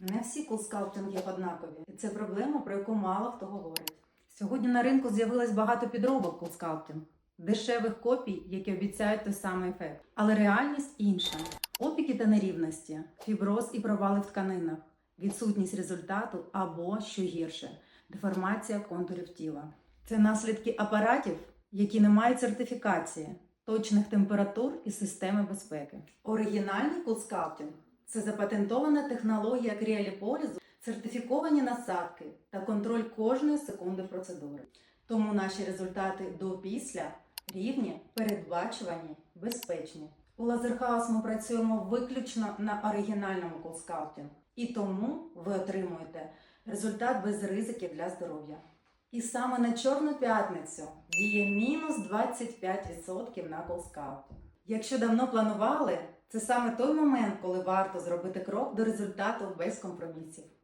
Не всі кулскаутинги однакові, і це проблема, про яку мало хто говорить. Сьогодні на ринку з'явилось багато підробок кулскаутинг, дешевих копій, які обіцяють той самий ефект. Але реальність інша: опіки та нерівності, фіброз і провали в тканинах, відсутність результату або, що гірше, деформація контурів тіла. Це наслідки апаратів, які не мають сертифікації, точних температур і системи безпеки. Оригінальний кулскаутинг це запатентована технологія кріоліполізу, сертифіковані насадки та контроль кожної секунди процедури. Тому наші результати до-після рівні, передбачувані, безпечні. У Лазерхаус ми працюємо виключно на оригінальному кулскаутінгу. І тому ви отримуєте результат без ризиків для здоров'я. І саме на Чорну п'ятницю діє мінус 25% на кулскаутинг. Якщо давно планували, це саме той момент, коли варто зробити крок до результату без компромісів.